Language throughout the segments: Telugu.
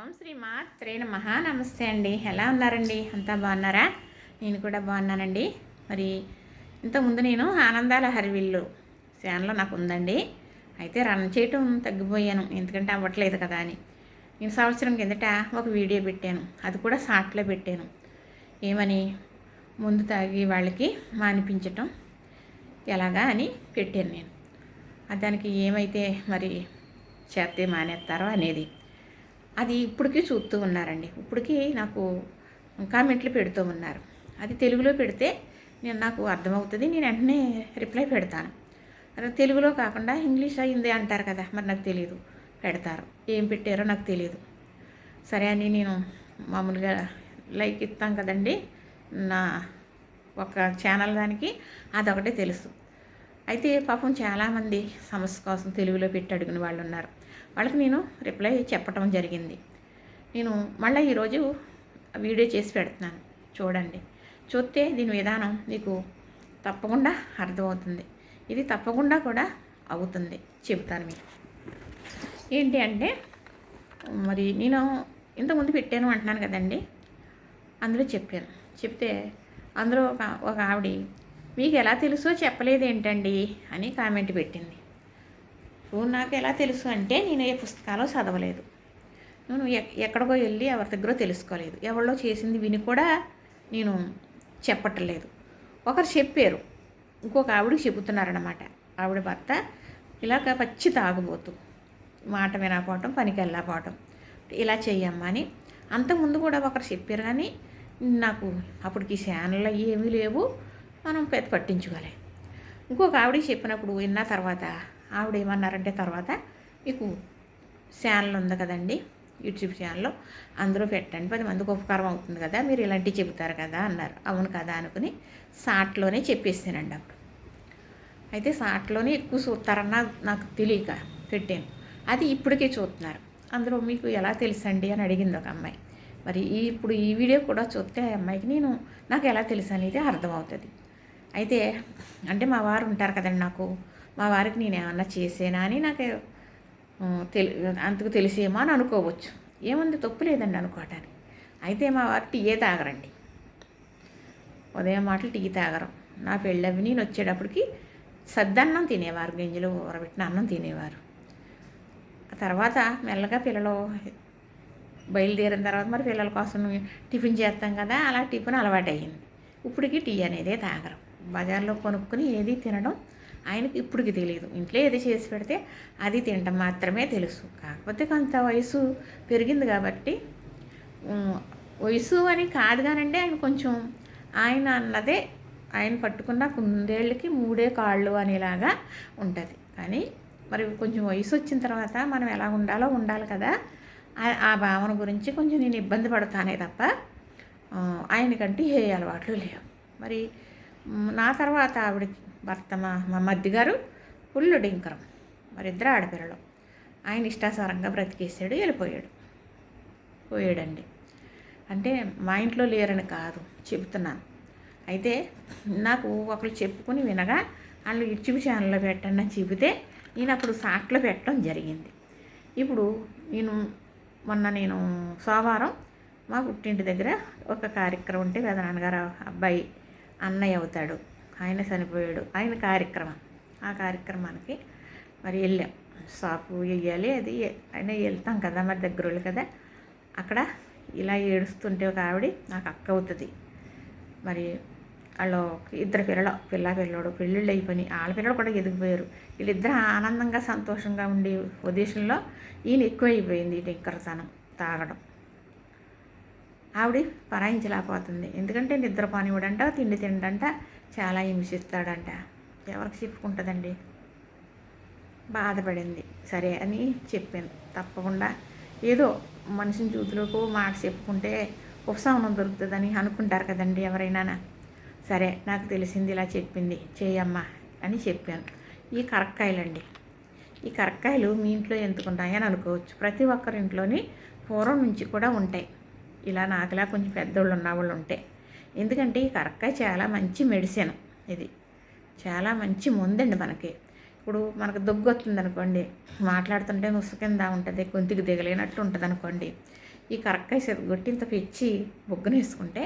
ఓం శ్రీ మాత్రే మహా నమస్తే అండి. ఎలా ఉన్నారండి? అంతా బాగున్నారా? నేను కూడా బాగున్నానండి. మరి ఇంతకుముందు నేను ఆనందాల హరివిల్లు ఛానల్ నాకు ఉందండి. అయితే రన్ చేయటం తగ్గిపోయాను. ఎందుకంటే అవ్వట్లేదు కదా అని. నేను సంవత్సరం కిందట ఒక వీడియో పెట్టాను. అది కూడా షార్ట్లో పెట్టాను. ఏమని? ముందు తాగి వాళ్ళకి మానిపించటం ఎలాగా అని పెట్టాను నేను. దానికి ఏమైతే మరి చేస్తే మానేస్తారో అనేది అది ఇప్పటికీ చూస్తూ ఉన్నారండి. ఇప్పటికీ నాకు కామెంట్లు పెడుతూ ఉన్నారు. అది తెలుగులో పెడితే నేను నాకు అర్థమవుతుంది. నేను వెంటనే రిప్లై పెడతాను. తెలుగులో కాకుండా ఇంగ్లీష్ అయింది అంటారు కదా మరి నాకు తెలియదు పెడతారు. ఏం పెట్టారో నాకు తెలియదు సరే అని నేను మామూలుగా లైక్ ఇస్తాం కదండి. నా ఒక ఛానల్ దానికి అదొకటే తెలుసు. అయితే పాపం చాలామంది సమస్య కోసం తెలుగులో పెట్టి అడిగిన వాళ్ళు ఉన్నారు. వాళ్ళకి నేను రిప్లై చెప్పటం జరిగింది. నేను మళ్ళీ ఈరోజు వీడియో చేసి పెడుతున్నాను. చూడండి. చూస్తే దీని విధానం మీకు తప్పకుండా అర్థమవుతుంది. ఇది తప్పకుండా కూడా అవుతుంది. చెబుతాను మీకు. ఏంటి అంటే మరి నేను ఇంతకుముందు పెట్టాను అంటున్నాను కదండి. అందులో చెప్పాను. చెప్తే అందులో ఒక ఒక ఆవిడ మీకు ఎలా తెలుసో చెప్పలేదు ఏంటండి అని కామెంట్ పెట్టింది. నువ్వు నాకు ఎలా తెలుసు అంటే నేను ఏ పుస్తకాలో చదవలేదు. నేను ఎక్కడికో వెళ్ళి ఎవరి దగ్గర తెలుసుకోలేదు. ఎవరిలో చేసింది విని కూడా నేను చెప్పట్లేదు. ఒకరు చెప్పారు. ఇంకొక ఆవిడకి చెబుతున్నారన్నమాట. ఆవిడ భర్త ఇలాగ పచ్చి తాగుబోతు. మాట వినకపోవటం పనికి వెళ్ళకపోవటం. ఇలా చెయ్యమ్మా అని. అంతకుముందు కూడా ఒకరు చెప్పారు కానీ నాకు అప్పటికి ఛానల్ ఏమీ లేవు. మనం పెద్ద పట్టించుకోవాలి ఇంకొక ఆవిడ చెప్పినప్పుడు విన్న తర్వాత ఆవిడ ఏమన్నారంటే తర్వాత మీకు ఛానల్ ఉంది కదండి యూట్యూబ్ ఛానల్లో అందరూ పెట్టండి పది మందికి ఉపకారం అవుతుంది కదా మీరు ఇలాంటివి చెబుతారు కదా అన్నారు. అవును కదా అనుకుని సాట్లోనే చెప్పేసానండి అప్పుడు. అయితే సాట్లోనే ఎక్కువ చూస్తారన్న నాకు తెలియక పెట్టాను. అది ఇప్పటికే చూస్తున్నారు. అందులో మీకు ఎలా తెలుసండి అని అడిగింది ఒక అమ్మాయి. మరి ఈ ఇప్పుడు ఈ వీడియో కూడా చూస్తే ఆ అమ్మాయికి నేను నాకు ఎలా తెలుసు అనేది అర్థమవుతుంది. అయితే అంటే మా వారు ఉంటారు కదండి నాకు. మా వారికి నేను ఏమన్నా చేసేనా అని నాకు తెలి అంతకు తెలిసేమో అని అనుకోవచ్చు. ఏముంది తప్పు లేదండి అనుకోవటానికి. అయితే మా వారు టీయే తాగరండి. ఉదయం మాటలు టీ తాగరం. నా పెళ్ళవి నేను వచ్చేటప్పటికి సద్దన్నం తినేవారు గింజలు ఊరబెట్టిన అన్నం తినేవారు. ఆ తర్వాత మెల్లగా పిల్లలు బయలుదేరిన తర్వాత మరి పిల్లల కోసం టిఫిన్ చేస్తాం కదా అలా టిఫిన్ అలవాటు అయ్యింది ఇప్పటికి టీ అనేదే తాగరం. బజార్లో కొనుక్కుని ఏది తినడం ఆయనకి ఇప్పటికి తెలియదు. ఇంట్లో ఏది చేసి పెడితే అది తినడం మాత్రమే తెలుసు. కాకపోతే కొంత వయసు పెరిగింది కాబట్టి వయసు అని కాదు కానండి ఆయన కొంచెం ఆయన అన్నదే ఆయన పట్టుకున్న కుందేళ్ళకి మూడే కాళ్ళు అనేలాగా ఉంటుంది. కానీ మరి కొంచెం వయసు వచ్చిన తర్వాత మనం ఎలా ఉండాలో ఉండాలి కదా. ఆ- భావన గురించి కొంచెం నేను ఇబ్బంది పడతానే తప్ప ఆయనకంటే ఏ అలవాట్లు లేవు. మరి నా తర్వాత ఆవిడ భర్త మా మా మధ్య గారు ఫుల్ డింకరం. మరి ఇద్దరు ఆడపిల్లలు. ఆయన ఇష్టాసారంగా బ్రతికేసాడు వెళ్ళిపోయాడు. పోయాడండి. అంటే మా ఇంట్లో లేరని కాదు చెబుతున్నాను. అయితే నాకు ఒకరు చెప్పుకుని వినగా వాళ్ళు యూట్యూబ్ ఛానల్లో పెట్టండి అని చెబితే నేను అప్పుడు సాట్లో పెట్టడం జరిగింది. ఇప్పుడు నేను మొన్న నేను సోమవారం మా పుట్టింటి దగ్గర ఒక కార్యక్రమం ఉంటే పెద్ద నాన్నగారు అబ్బాయి అన్నయ్య అవుతాడు. ఆయన చనిపోయాడు. ఆయన కార్యక్రమం. ఆ కార్యక్రమానికి మరి వెళ్ళాం. షాపు వేయాలి అది అయినా వెళ్తాం కదా మరి దగ్గర వాళ్ళు కదా. అక్కడ ఇలా ఏడుస్తుంటే ఒక ఆవిడ నాకు అక్క అవుతుంది. మరి వాళ్ళు ఇద్దరు పిల్లలు పిల్ల పిల్లడు పెళ్ళిళ్ళు అయిపోయి వాళ్ళ పిల్లలు కూడా ఎదిగిపోయారు. వీళ్ళిద్దరు ఆనందంగా సంతోషంగా ఉండే ఉద్దేశంలో ఈయన ఎక్కువ అయిపోయింది ఈ టింకరతనం తాగడం. ఆవిడ పరాయించలేకపోతుంది. ఎందుకంటే నిద్ర పానివ్వడంట తిండి తిండంట చాలా హింసిస్తాడంట. ఎవరికి చెప్పుకుంటుందండి? బాధపడింది. సరే అని చెప్పాను. తప్పకుండా ఏదో మనిషిని చూతులకు మాట చెప్పుకుంటే ఉపశమనం దొరుకుతుందని అనుకుంటారు కదండి ఎవరైనా సరే నాకు తెలిసింది ఇలా చెప్పింది. చేయమ్మా అని చెప్పాను. ఈ కరక్కాయలండి. ఈ కరక్కాయలు మీ ఇంట్లో ఎందుకుంటాయని అనుకోవచ్చు. ప్రతి ఒక్కరి ఇంట్లోని పూర్వం నుంచి కూడా ఉంటాయి. ఇలా నాకులా కొంచెం పెద్దోళ్ళు ఉన్న వాళ్ళు ఉంటాయి ఎందుకంటే ఈ కరక్కాయ చాలా మంచి మెడిసిన్ ఇది. చాలా మంచి ముందండి మనకి. ఇప్పుడు మనకు దగ్గు వస్తుంది అనుకోండి మాట్లాడుతుంటే నుసు కింద ఉంటుంది గొంతుకు దిగలేనట్టు ఉంటుంది అనుకోండి ఈ కరక్కాయ గొట్టింత ఇంత పెంచి బొగ్గన వేసుకుంటే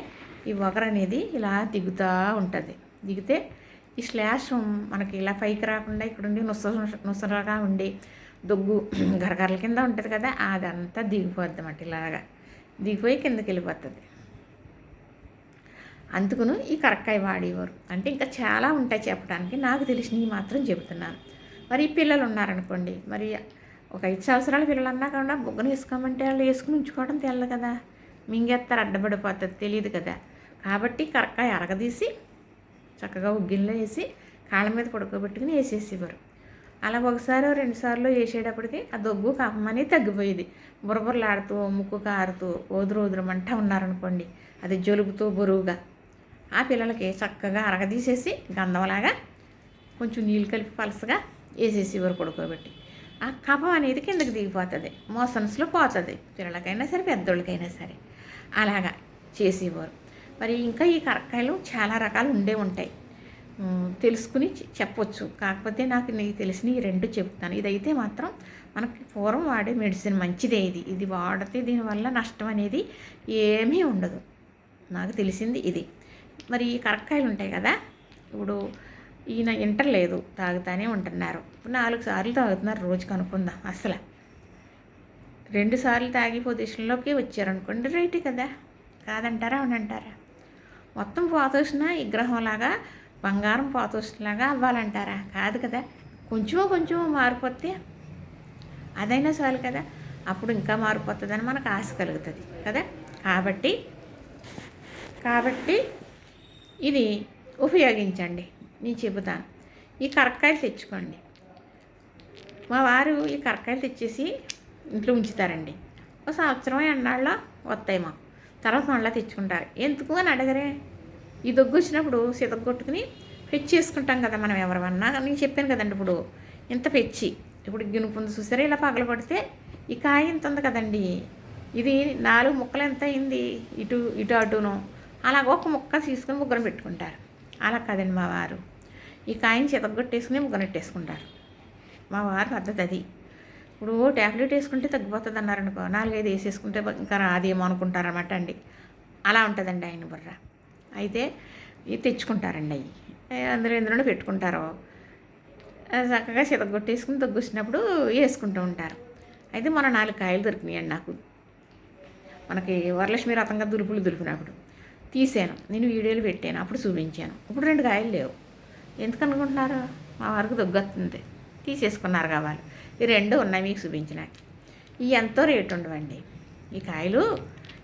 ఈ ఒగరు అనేది ఇలా దిగుతూ ఉంటుంది. దిగితే ఈ స్లాష్ మనకి ఇలా పైకి రాకుండా ఇక్కడ ఉండి నుస నుసరగా ఉండి దొగ్గు గరగరల కింద ఉంటుంది కదా అదంతా దిగిపోద్ది అన్నమాట ఇలాగా. దిగిపోయి కిందకి వెళ్ళిపోతుంది అందుకును ఈ కరక్కాయ వాడేవారు. అంటే ఇంకా చాలా ఉంటాయి చెప్పడానికి. నాకు తెలిసినవి మాత్రం చెబుతున్నాను. మరి పిల్లలు ఉన్నారనుకోండి మరి ఒక ఐదు సంవత్సరాల పిల్లలు అన్నా కాకుండా బొగ్గను వేసుకోమంటే వాళ్ళు వేసుకుని ఉంచుకోవడం తెలియదు కదా. మింగేస్తారు అడ్డబడిపోతుంది తెలియదు కదా. కాబట్టి కరక్కాయ అరగదీసి చక్కగా ఉగ్గిల్లో వేసి కాళ్ళ మీద పడుకోబెట్టుకుని వేసేసేవారు. అలా ఒకసారి రెండుసార్లు వేసేటప్పటికి ఆ దొగ్గు కమ్మని తగ్గిపోయేది. బురబురలాడుతూ ముక్కు కారుతూ ఓదురు ఓదురమంట ఉన్నారనుకోండి అది జలుబుతూ బరువుగా. ఆ పిల్లలకి చక్కగా అరగదీసేసి గంధంలాగా కొంచెం నీళ్ళు కలిపి పలసగా వేసేసేవారు పడుకోబెట్టి. ఆ కఫం అనేది కిందకి దిగిపోతుంది మోషన్స్లో పోతుంది పిల్లలకైనా సరే పెద్దోళ్ళకైనా సరే. అలాగా చేసేవారు. మరి ఇంకా ఈ కరక్కాయలు చాలా రకాలు ఉండే ఉంటాయి. తెలుసుకుని చెప్పొచ్చు. కాకపోతే నాకు నీకు తెలిసిన ఈ రెండు చెప్తాను. ఇదైతే మాత్రం మనకి పూర్వం వాడే మెడిసిన్ మంచిదే ఇది. ఇది వాడితే దీనివల్ల నష్టం అనేది ఏమీ ఉండదు. నాకు తెలిసింది ఇది. మరి ఈ కరక్కాయలు ఉంటాయి కదా ఇప్పుడు ఈయన ఇంటర్లేదు తాగుతానే ఉంటున్నారు. నాలుగు సార్లు తాగుతున్నారు రోజుకి అనుకుందాం అసలు. రెండు సార్లు తాగి పొజిషన్లోకి వచ్చారనుకోండి రైట్ కదా. కాదంటారా అవునంటారా? మొత్తం పోతోసిన విగ్రహంలాగా బంగారం పోతోసినలాగా అవ్వాలంటారా? కాదు కదా. కొంచెం కొంచెం మారిపోతే అదైనా చాలు కదా. అప్పుడు ఇంకా మారిపోతుందని మనకు ఆశ కలుగుతుంది కదా. కాబట్టి కాబట్టి ఇది ఉపయోగించండి. నేను చెబుతాను. ఈ కరక్కాయలు తెచ్చుకోండి. మా వారు ఈ కరక్కాయలు తెచ్చేసి ఇంట్లో ఉంచుతారండి. ఒక సంవత్సరం ఎన్నాళ్ళలో వస్తాయి మాకు తర్వాత మళ్ళీ తెచ్చుకుంటారు. ఎందుకు అని అడగరే? ఈ దొగ్గు వచ్చినప్పుడు సితగొట్టుకుని పెచ్చి వేసుకుంటాం కదా మనం ఎవరివన్నా. నేను చెప్పాను కదండి ఇప్పుడు ఇంత పెచ్చి ఇప్పుడు గినుపుంది చూసారా ఇలా పగల పడితే ఈ కాయ ఇంత ఉంది కదండి. ఇది నాలుగు ముక్కలు ఎంత అయింది? ఇటు ఇటు అటును. అలాగ ఒక ముక్క తీసుకుని ముగ్గురం పెట్టుకుంటారు. అలా కదండి మా వారు. ఈ కాయని చితగొట్టేసుకుని ముగ్గనెట్టేసుకుంటారు మా వారు పద్ధతి అది. ఇప్పుడు ట్యాబ్లెట్ వేసుకుంటే తగ్గిపోతుంది అన్నారనుకో నాలుగైదు వేసేసుకుంటే ఇంకా రాదేమో అనుకుంటారన్నమాట అండి. అలా ఉంటుందండి ఆయన బుర్ర. అయితే ఇవి తెచ్చుకుంటారండి అవి. అందులో ఎందులో పెట్టుకుంటారు. చక్కగా చితగొట్టేసుకుని తగ్గుసినప్పుడు వేసుకుంటూ ఉంటారు. అయితే మన నాలుగు కాయలు దొరికినాయండి నాకు. మనకి వరలక్ష్మి రథంగా దులుపులు దులిపినప్పుడు తీసాను. నేను వీడియోలు పెట్టాను అప్పుడు చూపించాను. ఇప్పుడు రెండు కాయలు లేవు. ఎందుకు అనుకుంటున్నారు? మా వారికి దగ్గొస్తుంది. తీసేసుకున్నారు కావాలి. ఈ రెండు ఉన్నాయి మీకు చూపించిన ఇవి ఎంతో రేటు ఉండవండి. ఈ కాయలు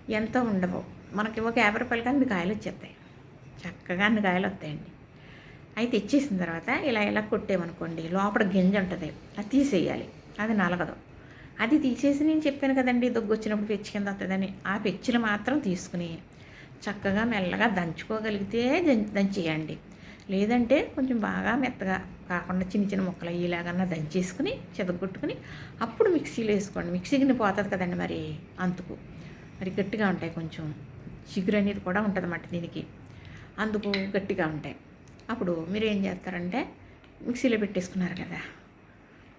ఎంతో ఉండవు. మనకి ఒక యాభై రూపాయలు కానీ కాయలు వచ్చేస్తాయి. చక్కగా అన్ని కాయలు వస్తాయండి. అవి తెచ్చేసిన తర్వాత ఇలా ఇలా కొట్టేమనుకోండి లోపల గింజ ఉంటుంది అది తీసేయాలి అది నలగదు. అది తీసేసి నేను చెప్పాను కదండి దొగ్గు వచ్చినప్పుడు పెచ్చి కింద వస్తుందని ఆ పెచ్చులు మాత్రం తీసుకుని చక్కగా మెల్లగా దంచుకోగలిగితే దంచేయండి. లేదంటే కొంచెం బాగా మెత్తగా కాకుండా చిన్న చిన్న ముక్కలు అయ్యేలాగన్నా దంచేసుకుని చెదగొట్టుకుని అప్పుడు మిక్సీలో వేసుకోండి. మిక్సీకి పోతుంది కదండి మరి అంతుకు. మరి గట్టిగా ఉంటాయి కొంచెం. చిగురు అనేది కూడా ఉంటుంది అన్నమాట దీనికి. అందుకు గట్టిగా ఉంటాయి అప్పుడు మీరు ఏం చేస్తారంటే మిక్సీలో పెట్టేసుకున్నారు కదా.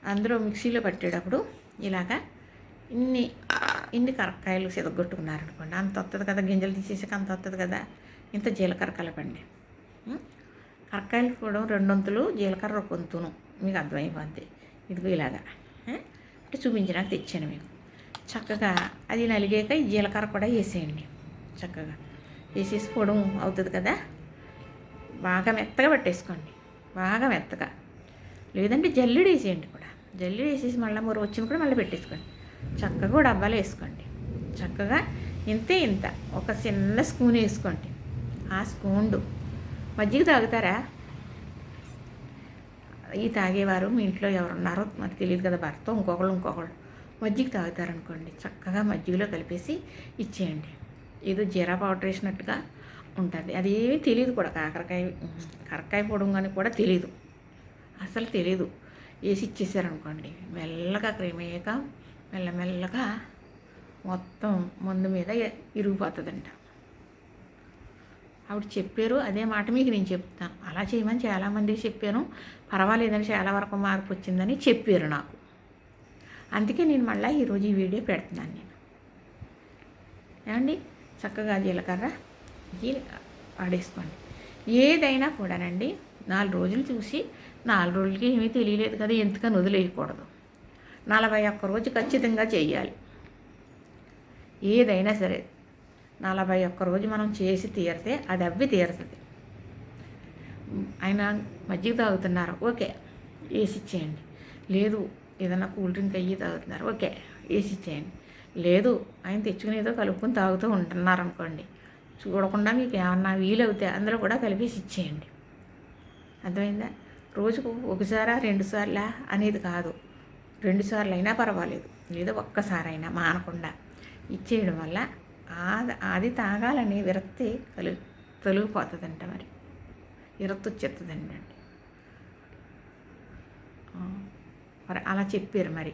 అందులో మిక్సీలో పట్టేటప్పుడు ఇలాగా ఇన్ని ఇన్ని కరక్కాయలు సిదగొట్టుకున్నారు అనుకోండి. అంత వస్తుంది కదా గింజలు తీసేసాక అంత వస్తుంది కదా. ఇంత జీలకర్ర కలపండి. కరక్కాయలు కూడా రెండొంతులు జీలకర్ర ఒక వంతును మీకు అర్థమైపోద్ది. ఇదిగో ఇలాగా. అంటే చూపించడానికి తెచ్చాను మీకు. చక్కగా అది నలిగాక ఈ జీలకర్ర కూడా వేసేయండి. చక్కగా. వేసేసి పొడం అవుతుంది కదా? బాగా మెత్తగా పట్టేసుకోండి. బాగా మెత్తగా. లేదంటే జల్లుడు వేసేయండి కూడా. జల్లుడు వేసేసి మళ్ళీ మూర వచ్చిన కూడా మళ్ళీ పెట్టేసుకోండి. చక్కగా డబ్బాలు వేసుకోండి. చక్కగా ఇంతే ఇంత. ఒక చిన్న స్పూన్ వేసుకోండి. ఆ స్పూన్డు మజ్జిగ తాగుతారా? ఈ తాగేవారు మీ ఇంట్లో ఎవరున్నారో మరి తెలియదు కదా భర్త ఇంకొకళ్ళు ఇంకొకళ్ళు. మజ్జిగ తాగుతారనుకోండి చక్కగా మజ్జిగలో కలిపేసి ఇచ్చేయండి. ఏదో జీరా పౌడర్ వేసినట్టుగా ఉంటుంది. అది ఏమీ తెలియదు కూడా. కాకరకాయ కరకాయ పొడుగు కూడా తెలియదు అసలు తెలియదు వేసి ఇచ్చేసారనుకోండి. మెల్లగా క్రీమయ్యాక మెల్లమెల్లగా మొత్తం మందు మీద ఇరిగిపోతుందంట. ఆవిడ చెప్పారు అదే మాట మీకు నేను చెప్తాను. అలా చేయమని చాలామందికి చెప్పాను. పర్వాలేదని చాలా వరకు మార్పు వచ్చిందని చెప్పారు నాకు. అందుకే నేను మళ్ళీ ఈరోజు ఈ వీడియో పెడుతున్నాను నేను. ఏమండి? చక్కగా జీలకర్ర జీల వాడేసుకోండి ఏదైనా కూడానండి నాలుగు రోజులు చూసి నాలుగు రోజులకి ఏమీ తెలియలేదు కదా ఎందుకని వదిలేయకూడదు. నలభై ఒక్క రోజు ఖచ్చితంగా చేయాలి. ఏదైనా సరే నలభై ఒక్క రోజు మనం చేసి తీరితే అది అవ్వి తీరుతుంది. ఆయన మజ్జిగ తాగుతున్నారు ఓకే వేసి ఇచ్చేయండి. లేదు ఏదైనా కూల్ డ్రింక్ అయ్యి తాగుతున్నారు ఓకే వేసి ఇచ్చేయండి. లేదు ఆయన తెచ్చుకుని ఏదో కలుపుకొని తాగుతూ ఉంటున్నారనుకోండి. చూడకుండా మీకు ఏమన్నా వీలవుతే అందులో కూడా కలిపేసి ఇచ్చేయండి. అర్థమైందా? రోజుకు ఒకసారా రెండుసార్లా అనేది కాదు. రెండుసార్లు అయినా పర్వాలేదు. లేదా ఒక్కసారైనా మానకుండా ఇచ్చేయడం వల్ల అది తాగాలని విరక్తి కలు తొలగిపోతుందంట మరి. విరక్తి వచ్చేస్తుందండి మరి అలా చెప్పారు మరి.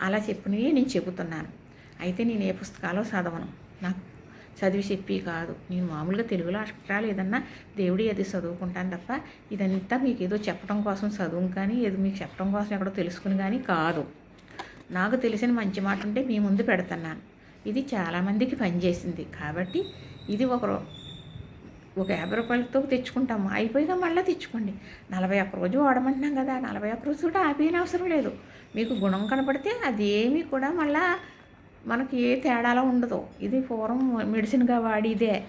అలా చెప్పినవి నేను చెబుతున్నాను. అయితే నేను ఏ పుస్తకాలు చదవను. నాకు చదివి చెప్పి కాదు. నేను మామూలుగా తెలుగులో అక్షరాలు ఏదన్నా దేవుడి అది చదువుకుంటాను తప్ప ఇదంతా మీకు ఏదో చెప్పడం కోసం చదువు కానీ ఏదో మీకు చెప్పడం కోసం ఎక్కడో తెలుసుకుని కానీ కాదు. నాకు తెలిసిన మంచి మాట ఉంటే మీ ముందు పెడుతున్నాను. ఇది చాలామందికి పనిచేసింది కాబట్టి ఇది ఒక ఒక యాభై రూపాయలతో తెచ్చుకుంటాము. అయిపోయిగా మళ్ళీ తెచ్చుకోండి. నలభై ఒక్క రోజు వాడమంటున్నాం కదా. నలభై ఒక్క రోజు కూడా ఆపేయని అవసరం లేదు. మీకు గుణం కనపడితే అది ఏమీ కూడా మళ్ళీ మనకి ఏ తేడాలో ఉండదు. ఇది పూర్వం మెడిసిన్గా వాడిదే.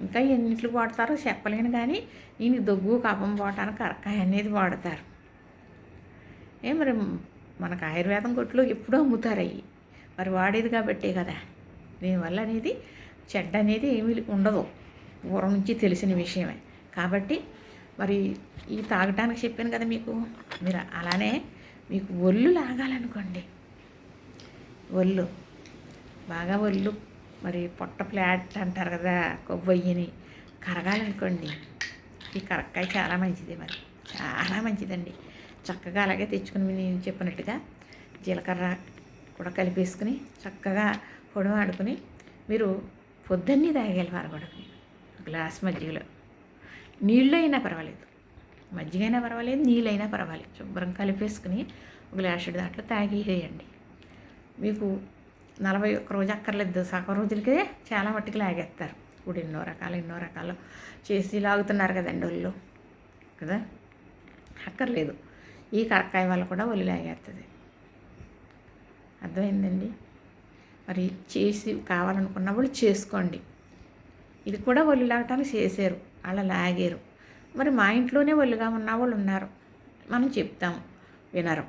ఇంకా ఎన్నిట్లు వాడతారో చెప్పలేను కానీ నేను దగ్గు కపం పోవటానికి కరకాయ అనేది వాడతారు. ఏ మరి మనకు ఆయుర్వేదం కొట్లు ఎప్పుడూ అమ్ముతారు అవి మరి వాడేది కాబట్టే కదా. దీనివల్ల అనేది చెడ్డ అనేది ఏమీ ఉండదు. పూర్వం నుంచి తెలిసిన విషయమే. కాబట్టి మరి ఈ తాగటానికి చెప్పాను కదా మీకు. మీరు అలానే మీకు ఒళ్ళు లాగాలనుకోండి. ఒళ్ళు. బాగా ఒళ్ళు. మరి పొట్ట ఫ్లాట్ అంటారు కదా కొవ్వయ్యని. కరగాలనుకోండి. ఈ కరక్కాయ చాలా మంచిది మరి. చాలా మంచిదండి. చక్కగా అలాగే తెచ్చుకుని నేను చెప్పినట్టుగా జీలకర్ర కూడా కలిపేసుకుని చక్కగా పొడవ ఆడుకుని మీరు పొద్దున్నే తాగేయాలి వారగొడకుని గ్లాస్ మజ్జిగలో. నీళ్ళు అయినా పర్వాలేదు. మజ్జిగైనా పర్వాలేదు నీళ్ళైనా పర్వాలేదు. శుభ్రం కలిపేసుకుని ఒక గ్లాసుడు దాంట్లో తాగేసేయండి. మీకు నలభై ఒక్క రోజు అక్కర్లేదు. సగం రోజులకే చాలా మట్టుకు లాగేస్తారు. ఇప్పుడు ఎన్నో రకాలు ఎన్నో రకాలు చేసి లాగుతున్నారు కదండి ఒళ్ళు. కదా? అక్కర్లేదు. ఈ కరక్కాయ వల్ల కూడా ఒళ్ళు లాగేస్తుంది అర్థమైందండి? మరి చేసి కావాలనుకున్న వాళ్ళు చేసుకోండి. ఇది కూడా ఒళ్ళు లాగటానికి చేశారు అలా లాగారు. మరి మా ఇంట్లోనే ఒళ్ళుగా ఉన్న వాళ్ళు ఉన్నారు. మనం చెప్తాము. వినరు.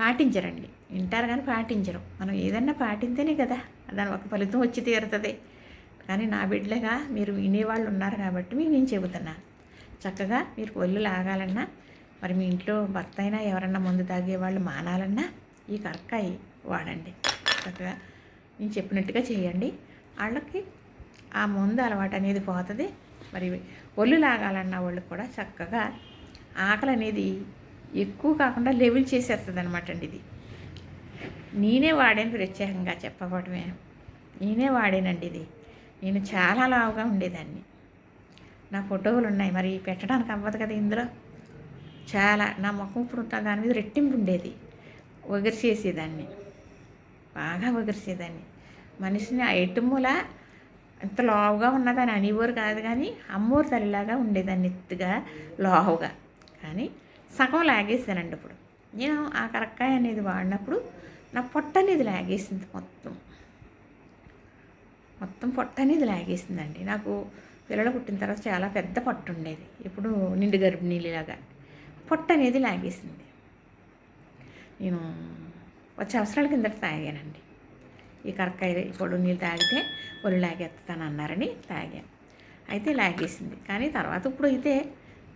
పాటించరండి. వింటారు కానీ పాటించరు. మనం ఏదన్నా పాటిస్తేనే కదా దాని ఒక ఫలితం వచ్చి తీరుతుంది. కానీ నా బిడ్డలుగా మీరు వినేవాళ్ళు ఉన్నారు కాబట్టి మీకు నేను చెబుతున్నా. చక్కగా మీరు ఒళ్ళు లాగాలన్నా మరి మీ ఇంట్లో భర్త అయినా ఎవరన్నా ముందు తాగేవాళ్ళు మానాలన్నా ఈ కరక్కాయి వాడండి. చక్కగా నేను చెప్పినట్టుగా చేయండి. వాళ్ళకి ఆ ముందు అలవాటు అనేది పోతుంది. మరి ఒళ్ళు లాగాలన్న వాళ్ళు కూడా చక్కగా ఆకలి అనేది ఎక్కువ కాకుండా లెవెల్ చేసేస్తుంది అనమాట అండి ఇది. నేనే వాడాను ప్రత్యేకంగా చెప్పకపోవడమే నేనే వాడానండి ఇది. నేను చాలా లావుగా ఉండేదాన్ని. నా ఫోటోలు ఉన్నాయి మరి పెట్టడానికి అవ్వదు కదా ఇందులో? చాలా. నా ముఖం ఇప్పుడు దాని మీద రెట్టింపు ఉండేది. వగిరిచేసేదాన్ని. బాగా వగిరిచేదాన్ని. మనిషిని ఆ ఎటుమూల ఇంత లావుగా ఉన్నదని అనేవారు కాదు కానీ అమ్మోరు తల్లిలాగా ఉండేదాన్ని ఎత్తుగా లావుగా. కానీ సగం లాగేసానండి ఇప్పుడు. నేను ఆ కరక్కాయ అనేది వాడినప్పుడు నా పొట్ట అనేది లాగేసింది మొత్తం. మొత్తం పొట్ట అనేది లాగేసిందండి. నాకు పిల్లలు పుట్టిన తర్వాత చాలా పెద్ద పొట్ట ఉండేది ఇప్పుడు నిండు గర్భిణీలాగా పొట్ట అనేది లాగేసింది. నేను వచ్చే అవసరాల కిందట తాగానండి. ఈ కరక్కాయ పొడు నీళ్ళు తాగితే ఒళ్ళు లాగేస్తాను అన్నారని తాగాను అయితే లాగేసింది. కానీ తర్వాత ఇప్పుడు అయితే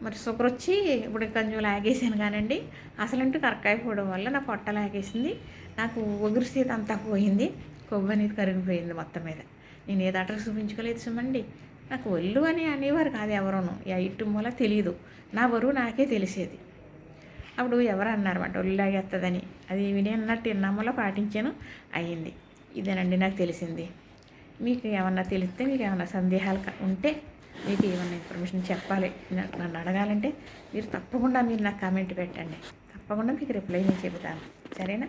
మరి షుగర్ వచ్చి ఇప్పుడు కొంచెం లాగేసాను కానండి. అసలంటూ కరక్కాయ పోవడం వల్ల నా పొట్ట లాగేసింది. నాకు ఒగురు సీత అంతా పోయింది కొవ్వు అనేది కరిగిపోయింది మొత్తం మీద. నేను ఏ డాక్టర్ చూపించుకోలేదు సుమండి. నాకు ఒళ్ళు అని అనేవారు కాదు ఎవరోను. ఇటు మూల తెలియదు నా బరువు నాకే తెలిసేది. అప్పుడు ఎవరు అన్నారన్నమాట ఒళ్ళులాగేస్తుందని అది విని అన్నట్టు నమ్మలో పాటించాను అయ్యింది ఇదేనండి నాకు తెలిసింది. మీకు ఏమన్నా తెలిస్తే మీకు ఏమన్నా సందేహాలు ఉంటే మీకు ఏమన్నా ఇన్ఫర్మేషన్ చెప్పాలి. నన్ను అడగాలంటే మీరు తప్పకుండా మీరు నాకు కామెంట్ పెట్టండి. తప్పకుండా మీకు రిప్లై నేను చెబుతాను. సరేనా?